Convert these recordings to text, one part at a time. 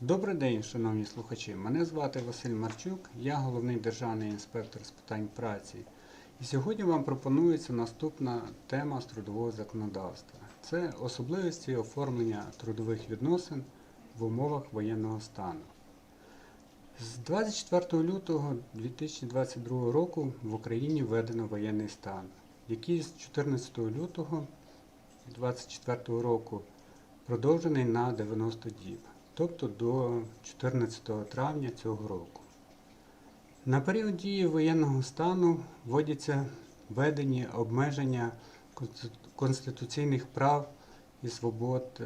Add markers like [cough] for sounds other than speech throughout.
Добрий день, шановні слухачі. Мене звати Василь Марчук, я головний державний інспектор з питань праці. І сьогодні вам пропонується наступна тема з трудового законодавства. Це особливості оформлення трудових відносин в умовах воєнного стану. З 24 лютого 2022 року в Україні введено воєнний стан, який з 14 лютого 2024 року продовжений на 90 діб, тобто до 14 травня цього року. На період дії воєнного стану вводяться введені обмеження конституційних прав і свобод е,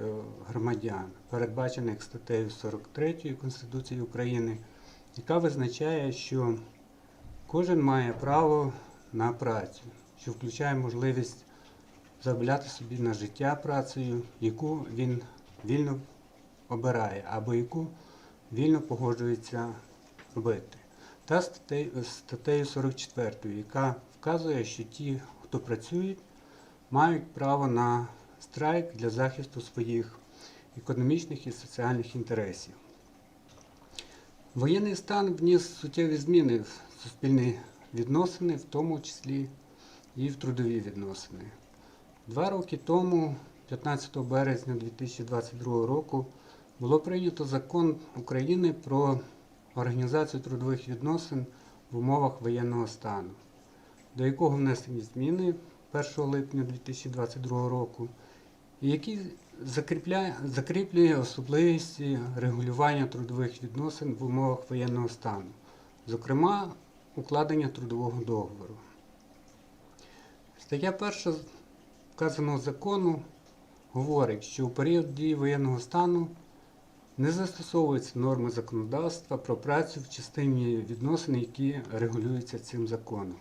громадян, передбачених статтею 43 Конституції України, яка визначає, що кожен має право на працю, що включає можливість заробляти собі на життя працею, яку він вільно обирає, або яку вільно погоджується робити. Та статтею, статтею 44, яка вказує, що ті, хто працюють, мають право на страйк для захисту своїх економічних і соціальних інтересів. Воєнний стан вніс суттєві зміни в суспільні відносини, в тому числі і в трудові відносини. Два роки тому, 15 березня 2022 року, було прийнято закон України про організацію трудових відносин в умовах воєнного стану, до якого внесені зміни 1 липня 2022 року, і який закріплює особливості регулювання трудових відносин в умовах воєнного стану, зокрема укладення трудового договору. Стаття 1 вказаного закону говорить, що у період дії воєнного стану не застосовуються норми законодавства про працю в частині відносин, які регулюються цим законом.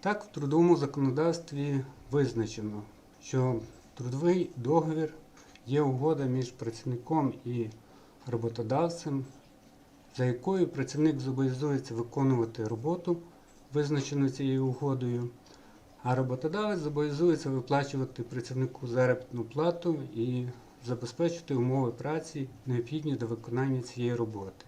Так, в трудовому законодавстві визначено, що трудовий договір є угода між працівником і роботодавцем, за якою працівник зобов'язується виконувати роботу, визначену цією угодою, а роботодавець зобов'язується виплачувати працівнику заробітну плату і забезпечити умови праці, необхідні до виконання цієї роботи.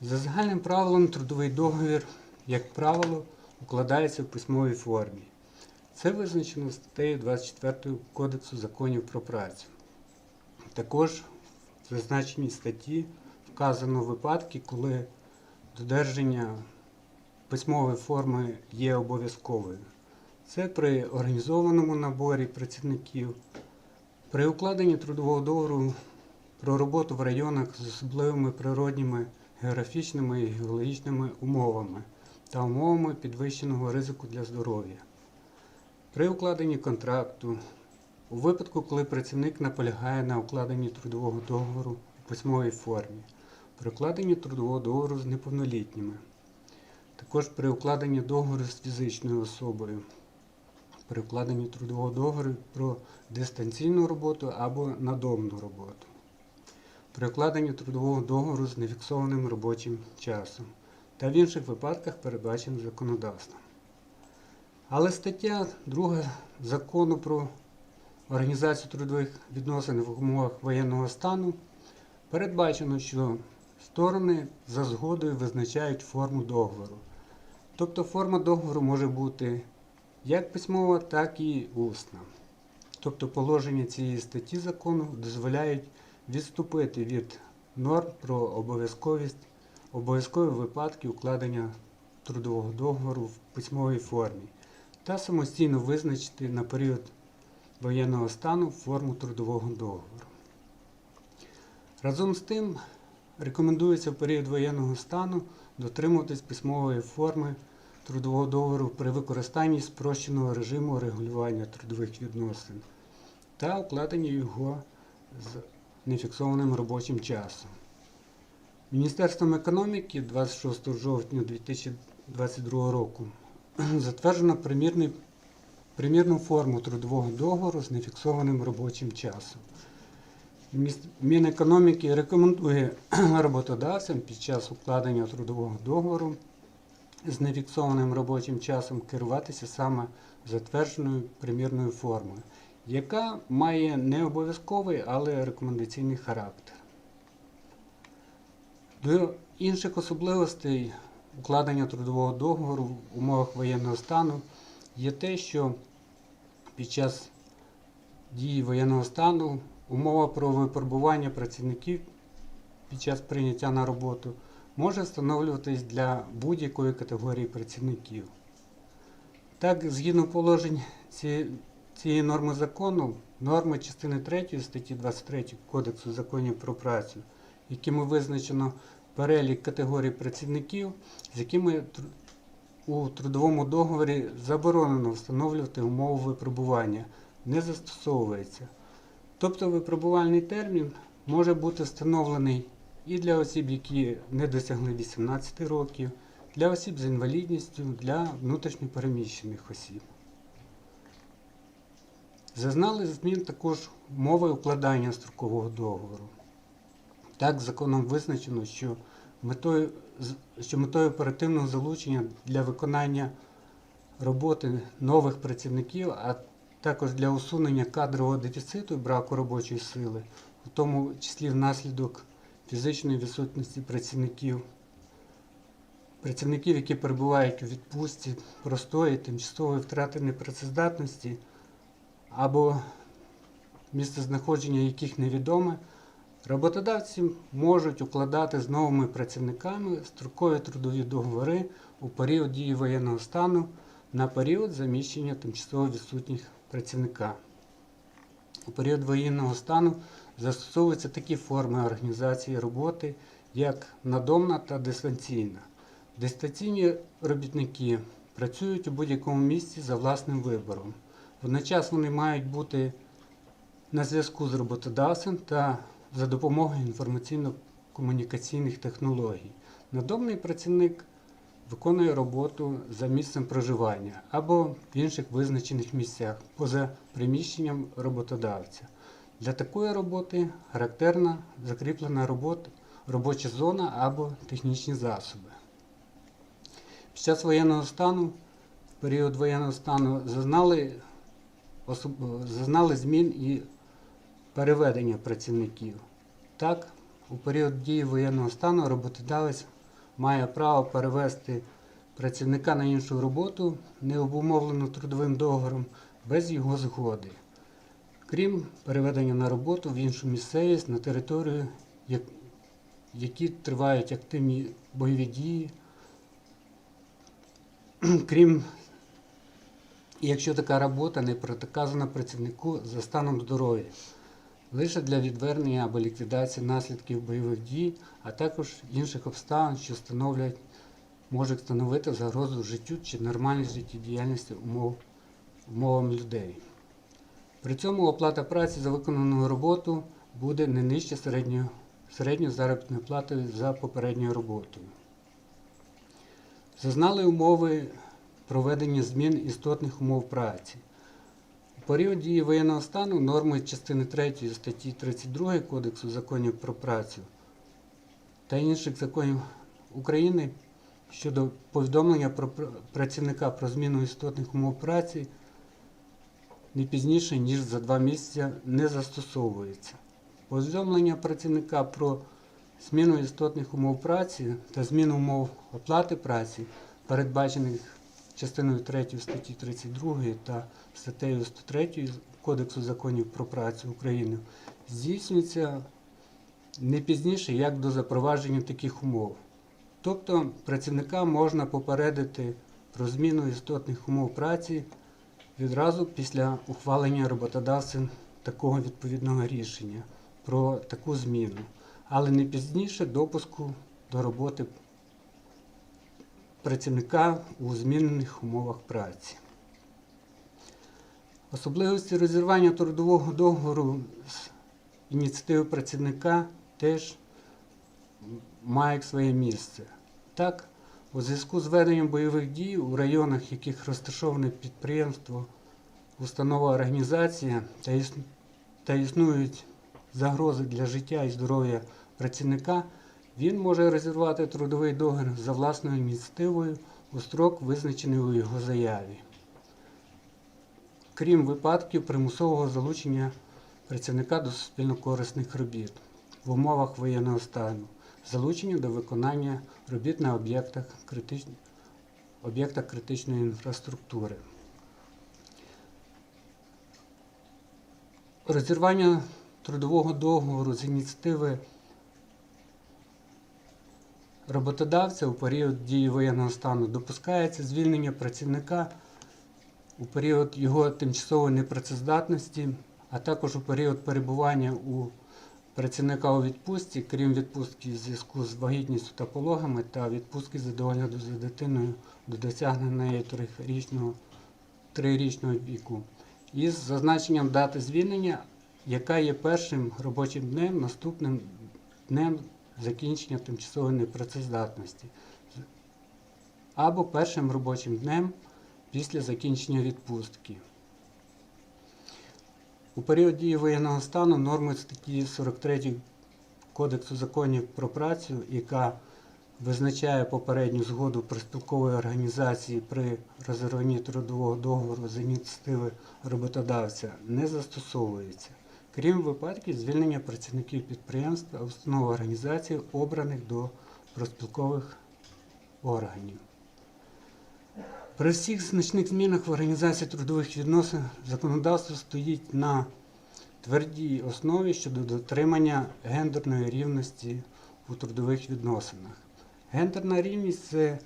За загальним правилом, трудовий договір, як правило, укладається в письмовій формі. Це визначено статтею 24 Кодексу законів про працю. Також в зазначеній статті вказано випадки, коли додержання письмової форми є обов'язковою. Це при організованому наборі працівників, при укладенні трудового договору про роботу в районах з особливими природніми, географічними і геологічними умовами та умовами підвищеного ризику для здоров'я. При укладенні контракту, у випадку, коли працівник наполягає на укладенні трудового договору у письмовій формі, при укладенні трудового договору з неповнолітніми, також при укладенні договору з фізичною особою, при укладенні трудового договору про дистанційну роботу або надомну роботу, при укладенні трудового договору з нефіксованим робочим часом та в інших випадках, передбачених законодавством. Але стаття 2 закону про організацію трудових відносин в умовах воєнного стану передбачено, що сторони за згодою визначають форму договору. Тобто форма договору може бути як письмова, так і усна. Тобто положення цієї статті закону дозволяють відступити від норм про обов'язковість обов'язкові випадки укладення трудового договору в письмовій формі та самостійно визначити на період воєнного стану форму трудового договору. Разом з тим, рекомендується в період воєнного стану дотримуватись письмової форми трудового договору при використанні спрощеного режиму регулювання трудових відносин та укладенні його з нефіксованим робочим часом. Міністерством економіки 26 жовтня 2022 року [clears throat] затверджено примірну форму трудового договору з нефіксованим робочим часом. Мінекономіки рекомендує [clears throat] роботодавцям під час укладення трудового договору з нефіксованим робочим часом керуватися саме затвердженою примірною формою яка має не обов'язковий, але рекомендаційний характер. До інших особливостей укладення трудового договору в умовах воєнного стану є те, що під час дії воєнного стану умова про випробування працівників під час прийняття на роботу може встановлюватись для будь-якої категорії працівників. Так, згідно положень ці- цієї норми закону, норми частини 3 статті 23 Кодексу законів про працю, якими визначено перелік категорій працівників, з якими у трудовому договорі заборонено встановлювати умови випробування, не застосовується. Тобто випробувальний термін може бути встановлений і для осіб, які не досягли 18 років, для осіб з інвалідністю, для внутрішньопереміщених осіб. Зазнали змін також умови укладання строкового договору. Так, законом визначено, що метою, що метою оперативного залучення для виконання роботи нових працівників, а також для усунення кадрового дефіциту і браку робочої сили, у тому числі внаслідок фізичної відсутності працівників, працівників, які перебувають у відпустці, простої, тимчасової втрати непрацездатності або місцезнаходження яких невідоме, роботодавці можуть укладати з новими працівниками строкові трудові договори у період дії воєнного стану на період заміщення тимчасово відсутніх працівника. У період воєнного стану застосовуються такі форми організації роботи, як надомна та дистанційна. Дистанційні робітники працюють у будь-якому місці за власним вибором. Водночас вони мають бути на зв'язку з роботодавцем та за допомогою інформаційно-комунікаційних технологій. Надомний працівник виконує роботу за місцем проживання або в інших визначених місцях поза приміщенням роботодавця. Для такої роботи характерна закріплена робота, робоча зона або технічні засоби. Під час воєнного стану, період воєнного стану зазнали, зазнали змін і переведення працівників. Так, у період дії воєнного стану роботодавець має право перевести працівника на іншу роботу, не обумовлену трудовим договором, без його згоди. Крім переведення на роботу в іншу місцевість на територію, як- які тривають активні бойові дії, [clears throat] крім якщо така робота не протиказана працівнику за станом здоров'я, лише для відвернення або ліквідації наслідків бойових дій, а також інших обставин, що становлять, можуть становити загрозу життю чи нормальність життєдіяльності умов, умовам людей. При цьому оплата праці за виконану роботу буде не нижче середньої середньої заробітної плати за попередньою роботою. Зазнали умови проведення змін істотних умов праці. У період дії воєнного стану норми частини 3 статті 32 Кодексу законів про працю та інших законів України щодо повідомлення про працівника про зміну істотних умов праці не пізніше, ніж за два місяці не застосовується. Повідомлення працівника про зміну істотних умов праці та зміну умов оплати праці, передбачених частиною 3 статті 32 та статтею 103 Кодексу законів про працю України, здійснюється не пізніше, як до запровадження таких умов. Тобто працівника можна попередити про зміну істотних умов праці відразу після ухвалення роботодавцем такого відповідного рішення про таку зміну, але не пізніше допуску до роботи працівника у змінених умовах праці. Особливості розірвання трудового договору з ініціативи працівника теж мають своє місце. Так, у зв'язку з веденням бойових дій у районах, в яких розташоване підприємство, установа організація та, іс... та існують загрози для життя і здоров'я працівника, він може розірвати трудовий договір за власною ініціативою у строк, визначений у його заяві. крім випадків примусового залучення працівника до суспільно-корисних робіт в умовах воєнного стану, залучення до виконання робіт на об'єктах критич... об'єктах критичної інфраструктури. Розірвання трудового договору з ініціативи роботодавця у період дії воєнного стану допускається звільнення працівника у період його тимчасової непрацездатності, а також у період перебування у працівника у відпустці, крім відпустки в зв'язку з вагітністю та пологами та відпустки за догляду за дитиною до досягнення трирічного, трирічного віку, із зазначенням дати звільнення, яка є першим робочим днем наступним днем закінчення тимчасової непрацездатності або першим робочим днем після закінчення відпустки. У період дії воєнного стану норми статті 43 Кодексу законів про працю, яка визначає попередню згоду профспілкової організації при розірванні трудового договору з ініціативи роботодавця, не застосовується, крім випадків звільнення працівників підприємств та установ організацій, обраних до профспілкових органів. При всіх значних змінах в організації трудових відносин законодавство стоїть на твердій основі щодо дотримання гендерної рівності у трудових відносинах. Гендерна рівність це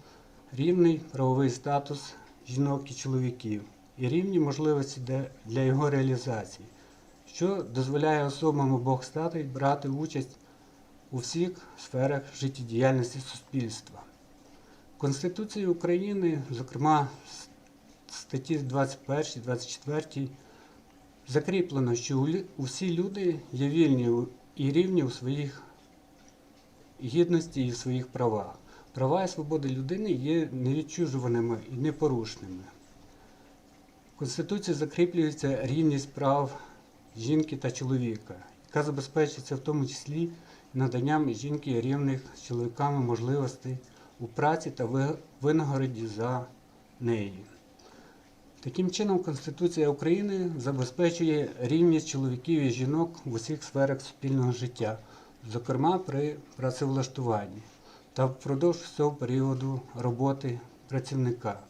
рівний правовий статус жінок і чоловіків і рівні можливості для його реалізації, що дозволяє особам обох статей брати участь у всіх сферах життєдіяльності суспільства. Конституції України, зокрема статті 21, 24, закріплено, що усі люди є вільні і рівні у своїх гідності і в своїх правах. Права і свободи людини є невідчужуваними і непорушними. В Конституції закріплюється рівність прав жінки та чоловіка, яка забезпечується в тому числі наданням жінки рівних з чоловіками можливостей у праці та винагороді за неї. Таким чином, Конституція України забезпечує рівність чоловіків і жінок в усіх сферах суспільного життя, зокрема при працевлаштуванні та впродовж всього періоду роботи працівника.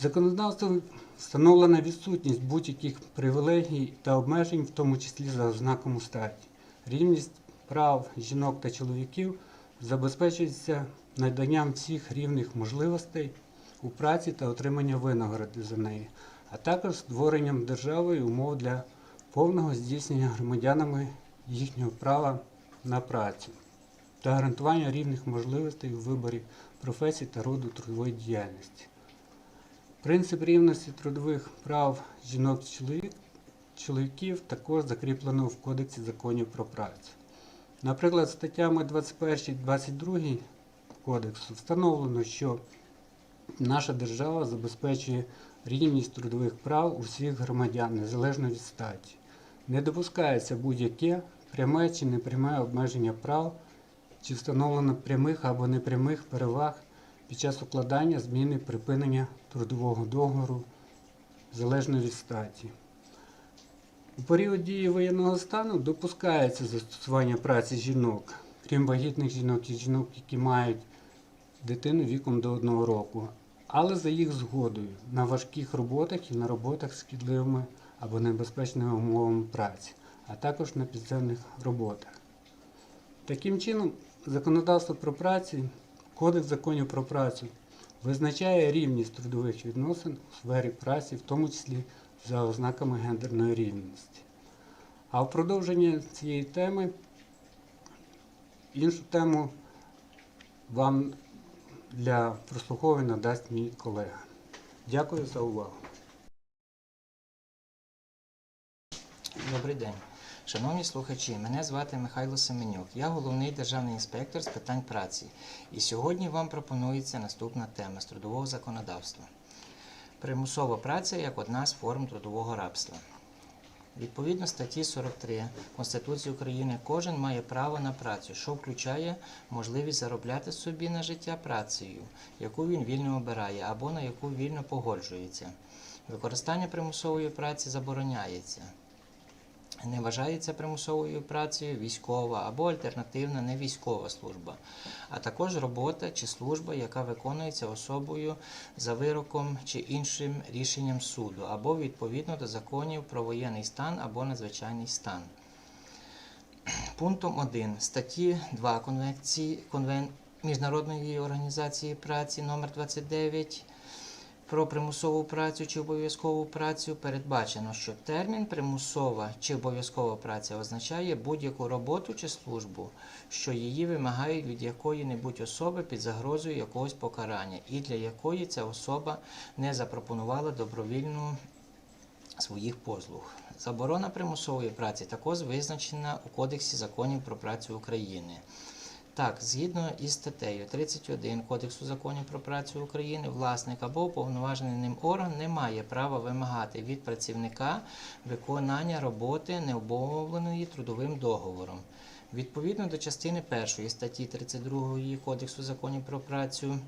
Законодавством встановлена відсутність будь-яких привілегій та обмежень, в тому числі за ознаком статі. Рівність прав жінок та чоловіків забезпечується наданням всіх рівних можливостей у праці та отримання винагороди за неї, а також створенням державою умов для повного здійснення громадянами їхнього права на працю та гарантування рівних можливостей у виборі професій та роду трудової діяльності. Принцип рівності трудових прав жінок і чоловік- чоловіків також закріплено в Кодексі законів про працю. Наприклад, статтями 21 і 22 Кодексу встановлено, що наша держава забезпечує рівність трудових прав усіх громадян, незалежно від статі. Не допускається будь-яке пряме чи непряме обмеження прав чи встановлено прямих або непрямих переваг під час укладання зміни припинення трудового договору залежно від статі. У період дії воєнного стану допускається застосування праці жінок, крім вагітних жінок і жінок, які мають дитину віком до одного року, але за їх згодою на важких роботах і на роботах з шкідливими або небезпечними умовами праці, а також на підземних роботах. Таким чином, законодавство про працю, Кодекс законів про працю визначає рівність трудових відносин у сфері праці, в тому числі за ознаками гендерної рівності. А в продовження цієї теми іншу тему вам для прослуховування дасть мій колега. Дякую за увагу. Добрий день. Шановні слухачі, мене звати Михайло Семенюк. Я головний державний інспектор з питань праці. І сьогодні вам пропонується наступна тема з трудового законодавства. Примусова праця як одна з форм трудового рабства. Відповідно статті 43 Конституції України кожен має право на працю, що включає можливість заробляти собі на життя працею, яку він вільно обирає або на яку вільно погоджується. Використання примусової праці забороняється. Не вважається примусовою працею військова або альтернативна невійськова служба, а також робота чи служба, яка виконується особою за вироком чи іншим рішенням суду, або відповідно до законів про воєнний стан або надзвичайний стан. Пунктом 1 статті 2 Конвенції Конвен... Міжнародної організації праці номер 29 про примусову працю чи обов'язкову працю передбачено, що термін примусова чи обов'язкова праця означає будь-яку роботу чи службу, що її вимагають від якої-небудь особи під загрозою якогось покарання, і для якої ця особа не запропонувала добровільну своїх послуг. Заборона примусової праці також визначена у Кодексі законів про працю України. Так, згідно із статтею 31 Кодексу законів про працю України, власник або уповноважений ним орган не має права вимагати від працівника виконання роботи, не обумовленої трудовим договором. Відповідно до частини 1 статті 32 Кодексу законів про працю,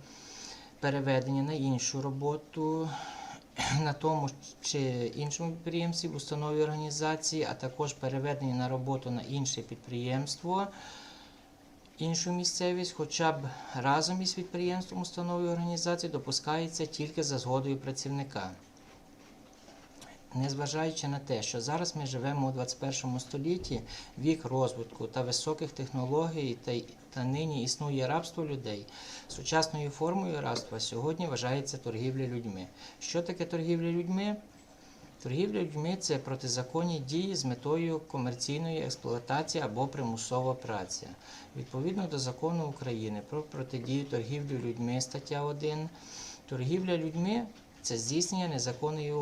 переведення на іншу роботу [clears throat] на тому чи іншому підприємстві, установі організації, а також переведення на роботу на інше підприємство іншу місцевість, хоча б разом із підприємством, установою організації, допускається тільки за згодою працівника. Незважаючи на те, що зараз ми живемо у 21 столітті, вік розвитку та високих технологій, та, та нині існує рабство людей, сучасною формою рабства сьогодні вважається торгівля людьми. Що таке торгівля людьми? Торгівля людьми це протизаконні дії з метою комерційної експлуатації або примусова праця. Відповідно до закону України про протидію торгівлі людьми, стаття 1, торгівля людьми це здійснення незаконної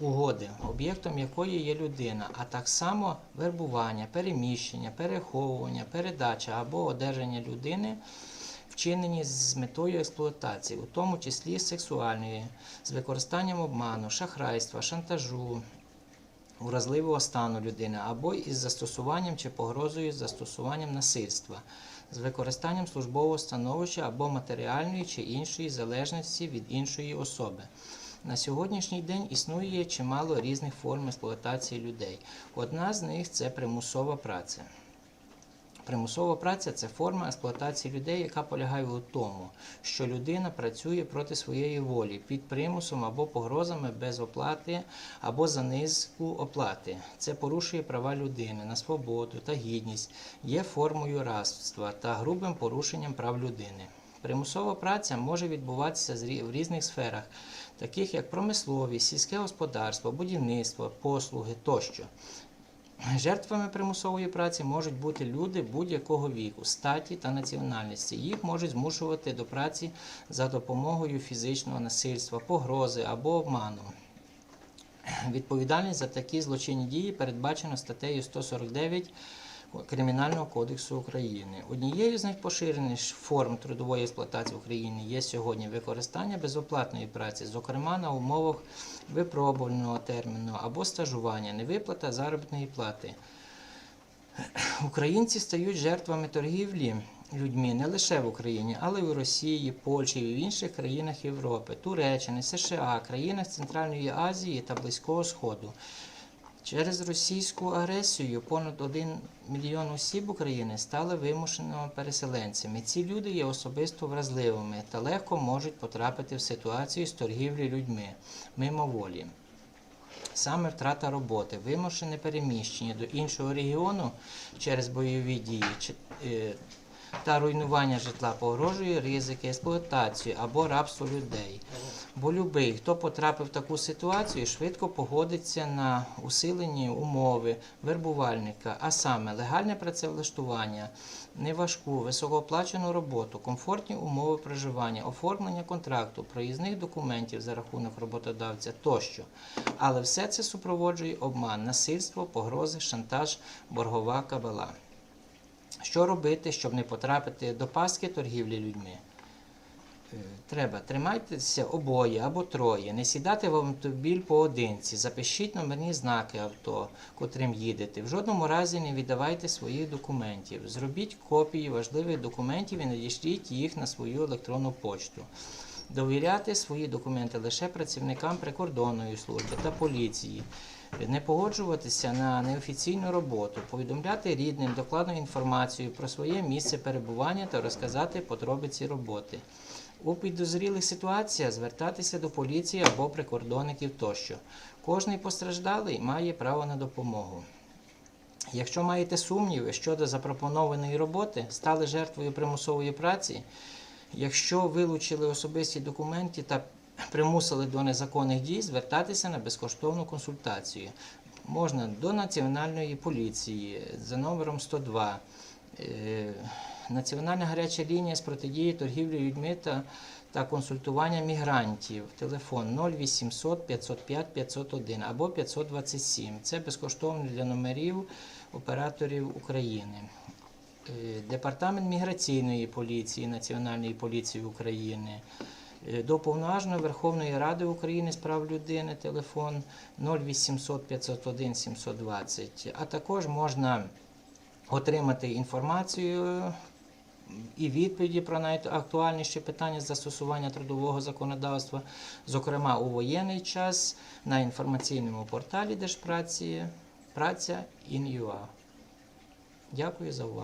угоди, об'єктом якої є людина, а так само вербування, переміщення, переховування, передача або одержання людини вчинені з метою експлуатації, у тому числі сексуальної, з використанням обману, шахрайства, шантажу, уразливого стану людини або із застосуванням чи погрозою з застосуванням насильства, з використанням службового становища або матеріальної чи іншої залежності від іншої особи. На сьогоднішній день існує чимало різних форм експлуатації людей. Одна з них це примусова праця. Примусова праця це форма експлуатації людей, яка полягає у тому, що людина працює проти своєї волі під примусом або погрозами без оплати або за низку оплати. Це порушує права людини на свободу та гідність, є формою рабства та грубим порушенням прав людини. Примусова праця може відбуватися в різних сферах, таких як промисловість, сільське господарство, будівництво, послуги тощо. Жертвами примусової праці можуть бути люди будь-якого віку, статі та національності. Їх можуть змушувати до праці за допомогою фізичного насильства, погрози або обману. Відповідальність за такі злочинні дії передбачено статтею 149 Кримінального кодексу України. Однією з найпоширених форм трудової експлуатації в Україні є сьогодні використання безоплатної праці, зокрема на умовах випробувального терміну або стажування, невиплата заробітної плати. Українці стають жертвами торгівлі людьми не лише в Україні, але й у Росії, Польщі і в інших країнах Європи, Туреччини, США, країнах Центральної Азії та Близького Сходу. Через російську агресію понад 1 мільйон осіб України стали вимушеними переселенцями. Ці люди є особисто вразливими та легко можуть потрапити в ситуацію з торгівлі людьми мимоволі. Саме втрата роботи, вимушене переміщення до іншого регіону через бойові дії е, та руйнування житла погрожує ризики експлуатації або рабство людей. Бо любий, хто потрапив в таку ситуацію, швидко погодиться на усилені умови вербувальника, а саме легальне працевлаштування, неважку, високооплачену роботу, комфортні умови проживання, оформлення контракту, проїзних документів за рахунок роботодавця тощо. Але все це супроводжує обман, насильство, погрози, шантаж, боргова кабала. Що робити, щоб не потрапити до пастки торгівлі людьми? Е, Треба тримайтеся обоє або троє, не сідати в автомобіль поодинці, запишіть номерні знаки авто, котрим їдете. В жодному разі не віддавайте своїх документів. Зробіть копії важливих документів і надішліть їх на свою електронну почту. довіряти свої документи лише працівникам прикордонної служби та поліції, не погоджуватися на неофіційну роботу, повідомляти рідним докладну інформацію про своє місце перебування та розказати подробиці роботи. У підозрілих ситуаціях звертатися до поліції або прикордонників тощо. Кожний постраждалий має право на допомогу. Якщо маєте сумніви щодо запропонованої роботи, стали жертвою примусової праці, якщо вилучили особисті документи та примусили до незаконних дій, звертатися на безкоштовну консультацію. Можна до Національної поліції за номером 102. Е, Національна гаряча лінія з протидії торгівлі людьми та, та консультування мігрантів. Телефон 0800 505 501 або 527. Це безкоштовно для номерів операторів України. Е, Департамент міграційної поліції Національної поліції України. Е, До повноваженої Верховної Ради України з прав людини телефон 0800 501 720. А також можна отримати інформацію і відповіді про найактуальніші питання застосування трудового законодавства, зокрема у воєнний час на інформаційному порталі Держпраці Праця.in.ua. Дякую за увагу.